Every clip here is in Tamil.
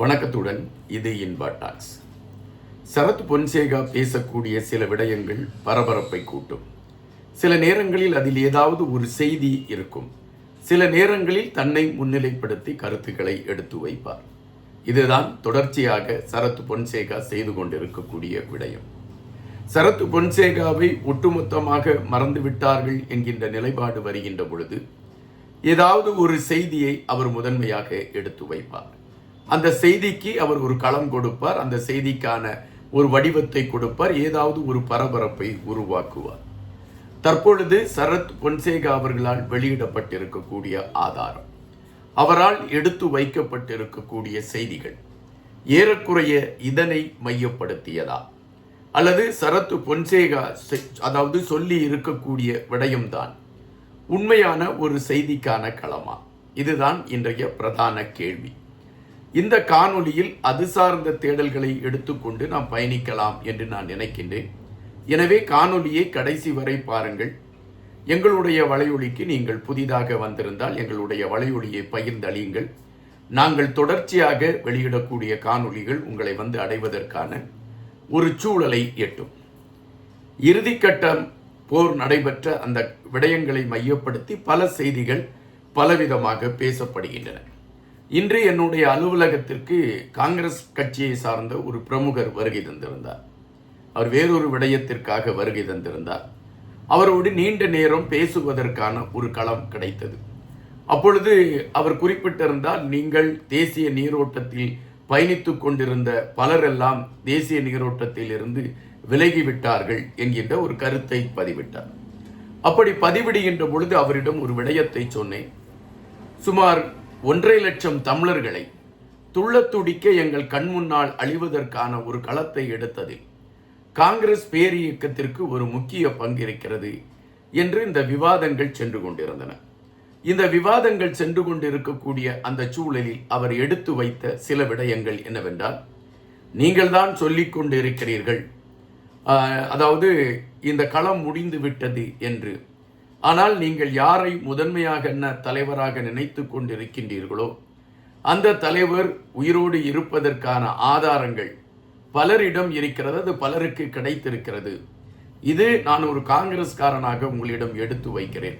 வணக்கத்துடன் இது இன்பா டாக்ஸ் சரத் பொன்சேகா பேசக்கூடிய சில விடயங்கள் பரபரப்பை கூட்டும். சில நேரங்களில் அதில் ஏதாவது ஒரு செய்தி இருக்கும். சில நேரங்களில் தன்னை முன்னிலைப்படுத்தி கருத்துக்களை எடுத்து வைப்பார். இதுதான் தொடர்ச்சியாக சரத் பொன்சேகா செய்து கொண்டிருக்கக்கூடிய விடயம். சரத் பொன்சேகாவை ஒட்டுமொத்தமாக மறந்துவிட்டார்கள் என்கின்ற நிலைப்பாடு வருகின்ற பொழுது ஏதாவது ஒரு செய்தியை அவர் முதன்மையாக எடுத்து வைப்பார். அந்த செய்திக்கு அவர் ஒரு களம் கொடுப்பார் அந்த செய்திக்கான ஒரு வடிவத்தை கொடுப்பார் ஏதாவது ஒரு பரபரப்பை உருவாக்குவார். தற்பொழுது சரத் பொன்சேகா அவர்களால் வெளியிடப்பட்டிருக்கக்கூடிய ஆதாரம். அவரால் எடுத்து வைக்கப்பட்டிருக்கக்கூடிய செய்திகள் ஏறக்குறைய இதனை மையப்படுத்தியதா? அல்லது சரத் பொன்சேகா அதாவது சொல்லி இருக்கக்கூடிய விடயம்தான் உண்மையான ஒரு செய்திக்கான களமா? இதுதான் இன்றைய பிரதான கேள்வி. இந்த காணொளியில் அது சார்ந்த தேடல்களை எடுத்துக்கொண்டு நாம் பயணிக்கலாம் என்று நான் நினைக்கின்றேன். எனவே காணொளியை கடைசி வரை பாருங்கள். எங்களுடைய வலையொலிக்கு நீங்கள் புதிதாக வந்திருந்தால் எங்களுடைய வலையொலியை பகிர்ந்தளியுங்கள். நாங்கள் தொடர்ச்சியாக வெளியிடக்கூடிய காணொளிகள் உங்களை வந்து அடைவதற்கான ஒரு சூழலை எட்டும். இறுதிக்கட்டம் போர் நடைபெற்ற அந்த விடயங்களை மையப்படுத்தி பல செய்திகள் பலவிதமாக பேசப்படுகின்றன. இன்று என்னுடைய அலுவலகத்திற்கு காங்கிரஸ் கட்சியை சார்ந்த ஒரு பிரமுகர் வருகை தந்திருந்தார். அவர் வேறொரு விடயத்திற்காக வருகை தந்திருந்தார். அவரோடு நீண்ட நேரம் பேசுவதற்கான ஒரு களம் கிடைத்தது. அப்பொழுது அவர் குறிப்பிட்டிருந்தால் நீங்கள் தேசிய நீரோட்டத்தில் பயணித்து கொண்டிருந்த பலரெல்லாம் தேசிய நீரோட்டத்தில் இருந்து விலகிவிட்டார்கள் என்கின்ற ஒரு கருத்தை பதிவிட்டார். அப்படி பதிவிடுகின்ற பொழுது அவரிடம் ஒரு விடயத்தை சொன்னேன். சுமார் ஒன்றரை லட்சம் தமிழர்களை துள்ளத்துடிக்க எங்கள் கண்முன்னால் அழிவதற்கான ஒரு களத்தை எடுத்ததில் காங்கிரஸ் பேரியக்கத்திற்கு ஒரு முக்கிய பங்கு இருக்கிறது என்று இந்த விவாதங்கள் சென்று கொண்டிருந்தன. இந்த விவாதங்கள் சென்று கொண்டிருக்கக்கூடிய அந்த சூழலில் அவர் எடுத்து வைத்த சில விடயங்கள் என்னவென்றால் நீங்கள் தான் சொல்லிக் கொண்டிருக்கிறீர்கள். அதாவது இந்த களம் முடிந்து விட்டது என்று ஆனால் நீங்கள் யாரை முதன்மையாக என்ன தலைவராக நினைத்து கொண்டிருக்கின்றீர்களோ அந்த தலைவர் உயிரோடு இருப்பதற்கான ஆதாரங்கள் பலரிடம் இருக்கிறது அது பலருக்கு கிடைத்திருக்கிறது. இது நான் ஒரு காங்கிரஸ்காரனாக உங்களிடம் எடுத்து வைக்கிறேன்.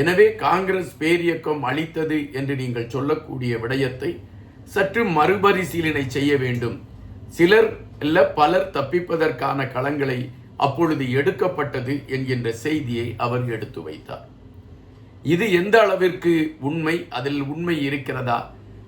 எனவே காங்கிரஸ் பேரியக்கம் அளித்தது என்று நீங்கள் சொல்லக்கூடிய விடயத்தை சற்று மறுபரிசீலனை செய்ய வேண்டும். சிலர் இல்ல பலர் தப்பிப்பதற்கான களங்களை அப்பொழுது எடுக்கப்பட்டது என்கின்ற செய்தியை அவர் எடுத்து வைத்தார். இது எந்த அளவிற்கு உண்மை? அதில் உண்மை இருக்கிறதா?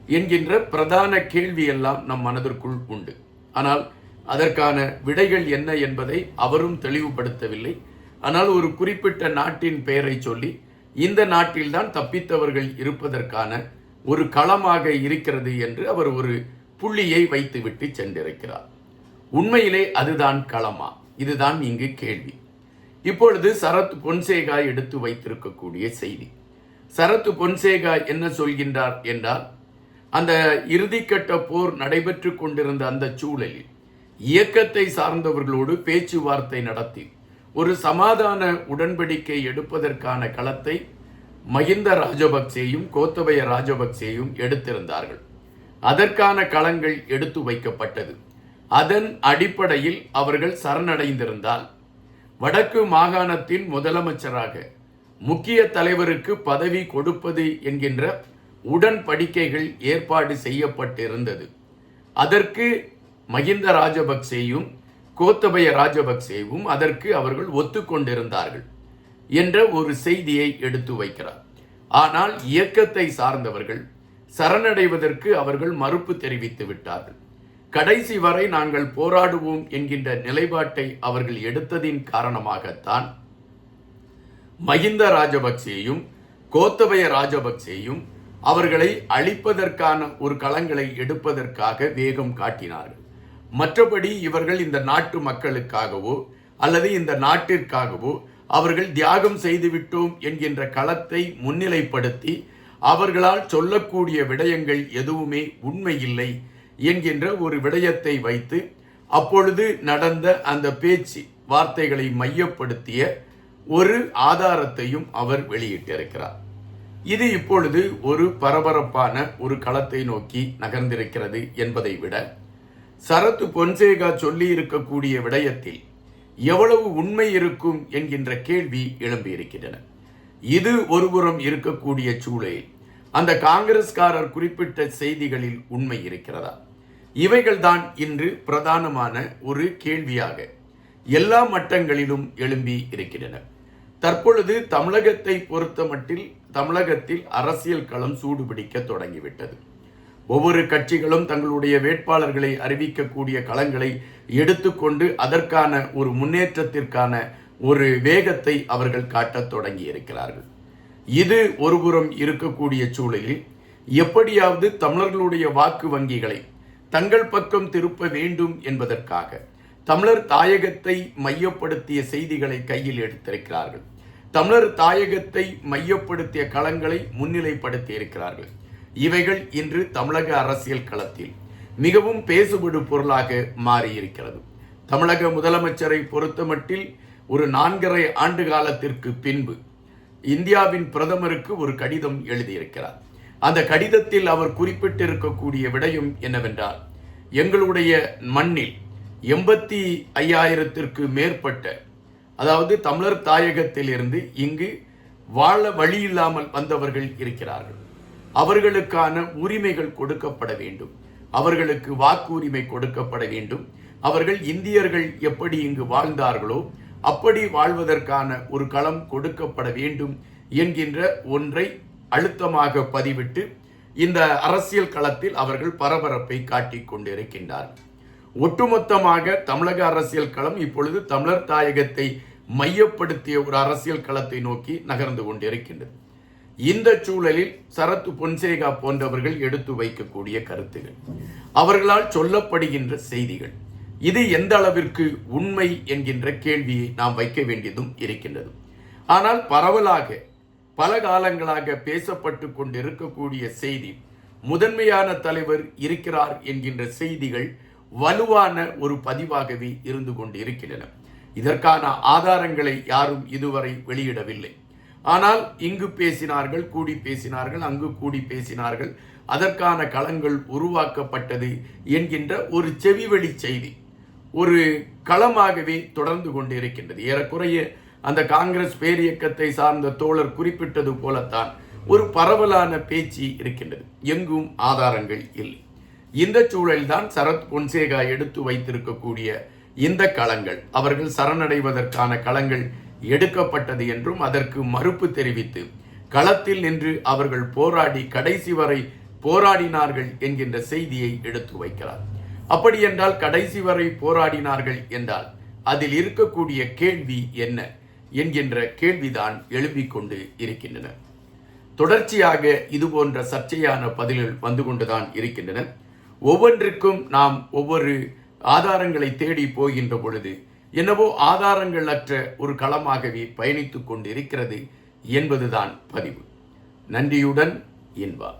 என்கின்ற பிரதான கேள்வியெல்லாம் நம் மனதிற்குள் உண்டு. ஆனால் அதற்கான விடைகள் என்ன என்பதை அவரும் தெளிவுபடுத்தவில்லை. ஆனால் ஒரு குறிப்பிட்ட நாட்டின் பெயரை சொல்லி இந்த நாட்டில்தான் தப்பித்தவர்கள் இருப்பதற்கான ஒரு களமாக இருக்கிறது என்று அவர் ஒரு புள்ளியை வைத்துவிட்டு சென்றிருக்கிறார். உண்மையிலே அதுதான் களமா? இதுதான் இங்கு கேள்வி. இப்பொழுது சரத் பொன்சேகா எடுத்து வைத்திருக்கக்கூடிய செய்தி. சரத் பொன்சேகா என்ன சொல்கின்றார் என்றால் அந்த இறுதிக்கட்ட போர் நடைபெற்று கொண்டிருந்த அந்த சூழலில் இயக்கத்தை சார்ந்தவர்களோடு பேச்சுவார்த்தை நடத்தி ஒரு சமாதான உடன்படிக்கை எடுப்பதற்கான களத்தை மகிந்த ராஜபக்சேயும் கோத்தபய ராஜபக்சேயும் எடுத்திருந்தார்கள். அதற்கான களங்கள் எடுத்து வைக்கப்பட்டது. அதன் அடிப்படையில் அவர்கள் சரணடைந்திருந்தால் வடக்கு மாகாணத்தின் முதலமைச்சராக முக்கிய தலைவருக்கு பதவி கொடுப்பது என்கின்ற உடன்படிக்கைகள் ஏற்பாடு செய்யப்பட்டிருந்தது. அதற்கு மகிந்த ராஜபக்சேயும் கோத்தபய ராஜபக்சேவும் அதற்கு அவர்கள் ஒத்துக்கொண்டிருந்தார்கள் என்ற ஒரு செய்தியை எடுத்து வைக்கிறார். ஆனால் இயக்கத்தை சார்ந்தவர்கள் சரணடைவதற்கு அவர்கள் மறுப்பு தெரிவித்து விட்டார்கள். கடைசி வரை நாங்கள் போராடுவோம் என்கின்ற நிலைப்பாட்டை அவர்கள் எடுத்ததின் காரணமாகத்தான் மஹிந்த ராஜபக்சேயும் கோத்தபய ராஜபக்சேயும் அவர்களை அழிப்பதற்கான ஒரு களங்களை எடுப்பதற்காக வேகம் காட்டினார்கள். மற்றபடி இவர்கள் இந்த நாட்டு மக்களுக்காகவோ அல்லது இந்த நாட்டிற்காகவோ அவர்கள் தியாகம் செய்துவிட்டோம் என்கின்ற களத்தை முன்னிலைப்படுத்தி அவர்களால் சொல்லக்கூடிய விடயங்கள் எதுவுமே உண்மையில்லை என்கின்ற ஒரு விடயத்தை வைத்து அப்பொழுது நடந்த அந்த பேச்சு வார்த்தைகளை மையப்படுத்திய ஒரு ஆதாரத்தையும் அவர் வெளியிட்டிருக்கிறார். இது இப்பொழுது ஒரு பரபரப்பான ஒரு களத்தை நோக்கி நகர்ந்திருக்கிறது என்பதை விட சரத்து பொன்சேகா சொல்லி இருக்கக்கூடிய விடயத்தில் எவ்வளவு உண்மை இருக்கும் என்கின்ற கேள்வி எழும்பியிருக்கின்றன. இது ஒருபுறம் இருக்கக்கூடிய சூழலில் அந்த காங்கிரஸ்காரர் குறிப்பிட்ட செய்திகளில் உண்மை இருக்கிறதா? இவைகள்தான் இன்று பிரதானமான ஒரு கேள்வியாக எல்லா மட்டங்களிலும் எழும்பி இருக்கின்றன. தற்பொழுது தமிழகத்தை பொறுத்த மட்டில் தமிழகத்தில் அரசியல் களம் சூடுபிடிக்க தொடங்கிவிட்டது. ஒவ்வொரு கட்சிகளும் தங்களுடைய வேட்பாளர்களை அறிவிக்கக்கூடிய களங்களை எடுத்துக்கொண்டு அதற்கான ஒரு முன்னேற்றத்திற்கான ஒரு வேகத்தை அவர்கள் காட்டத் தொடங்கி இருக்கிறார்கள் இது ஒருபுறம் இருக்கக்கூடிய சூழலில் எப்படியாவது தமிழர்களுடைய வாக்கு வங்கிகளை தங்கள் பக்கம் திருப்ப வேண்டும் என்பதற்காக தமிழர் தாயகத்தை மையப்படுத்திய செய்திகளை கையில் எடுத்திருக்கிறார்கள். தமிழர் தாயகத்தை மையப்படுத்திய களங்களை முன்னிலைப்படுத்தி இருக்கிறார்கள். இவைகள் இன்று தமிழக அரசியல் களத்தில் மிகவும் பேசுபடு பொருளாக மாறியிருக்கிறது. தமிழக முதலமைச்சரை பொறுத்தமட்டில் ஒரு நான்கரை ஆண்டு காலத்திற்கு பின்பு இந்தியாவின் பிரதமருக்கு ஒரு கடிதம் எழுதியிருக்கிறார். அந்த கடிதத்தில் அவர் குறிப்பிட்டிருக்கக்கூடிய விடயம் என்னவென்றால் எங்களுடைய மண்ணில் எண்பத்தி ஐயாயிரத்திற்கு மேற்பட்ட அதாவது தமிழர் தாயகத்திலிருந்து இங்கு வாழ வழி இல்லாமல் வந்தவர்கள் இருக்கிறார்கள். அவர்களுக்கான உரிமைகள் கொடுக்கப்பட வேண்டும். அவர்களுக்கு வாக்கு உரிமை கொடுக்கப்பட வேண்டும். அவர்கள் இந்தியர்கள் எப்படி இங்கு வாழ்ந்தார்களோ அப்படி வாழ்வதற்கான ஒரு களம் கொடுக்கப்பட வேண்டும் என்கின்ற ஒன்றை அழுத்தமாக பதிவிட்டு இந்த அரசியல் களத்தில் அவர்கள் பரபரப்பை காட்டிக் கொண்டிருக்கின்றார்கள் ஒட்டுமொத்தமாக தமிழக அரசியல் களம் இப்பொழுது தமிழர் தாயகத்தை மையப்படுத்திய ஒரு அரசியல் களத்தை நோக்கி நகர்ந்து கொண்டிருக்கின்றது. இந்த சூழலில் சரத்து பொன்சேகா போன்றவர்கள் எடுத்து வைக்கக்கூடிய கருத்துகள் அவர்களால் சொல்லப்படுகின்ற செய்திகள் இது எந்த அளவிற்கு உண்மை என்கின்ற கேள்வியை நாம் வைக்க வேண்டியதும் இருக்கின்றது. ஆனால் பரவலாக பல காலங்களாக பேசப்பட்டு கொண்டிருக்கக்கூடிய செய்தி முதன்மையான தலைவர் இருக்கிறார் என்கின்ற செய்திகள் வலுவான ஒரு பதிவாகவே இருந்து கொண்டு இருக்கின்றன இதற்கான ஆதாரங்களை யாரும் இதுவரை வெளியிடவில்லை. ஆனால் இங்கு பேசினார்கள் கூடி பேசினார்கள் அங்கு கூடி பேசினார்கள். அதற்கான களங்கள் உருவாக்கப்பட்டது என்கின்ற ஒரு செவிவெளி செய்தி ஒரு களமாகவே தொடர்ந்து கொண்டு இருக்கின்றது ஏறக்குறைய அந்த காங்கிரஸ் பேரியக்கத்தை சார்ந்த தோழர் குறிப்பிட்டது போலத்தான் ஒரு பரவலான பேச்சு இருக்கின்றது. எங்கும் ஆதாரங்கள் இல்லை. இந்த சூழல்தான் சரத் பொன்சேகா எடுத்து வைத்திருக்கக்கூடிய இந்த களங்கள். அவர்கள் சரணடைவதற்கான களங்கள் எடுக்கப்பட்டது என்றும் அதற்கு மறுப்பு தெரிவித்து களத்தில் நின்று அவர்கள் போராடி கடைசி வரை போராடினார்கள் என்கின்ற செய்தியை எடுத்து வைக்கிறார். அப்படி என்றால் கடைசி வரை போராடினார்கள் என்றால் அதில் இருக்கக்கூடிய கேள்வி என்ன? என்கின்ற கேள்விதான் எழுப்பிக் கொண்டு இருக்கின்றன. தொடர்ச்சியாக இது போன்ற சர்ச்சையான பதில்கள் வந்து கொண்டுதான் இருக்கின்றன. ஒவ்வொன்றுக்கும் நாம் ஒவ்வொரு ஆதாரங்களை தேடி போகின்ற பொழுது என்னவோ ஆதாரங்கள் அற்ற ஒரு களமாகவே பயணித்துக் கொண்டிருக்கிறது என்பதுதான் பதிவு. நன்றியுடன் இன்பா.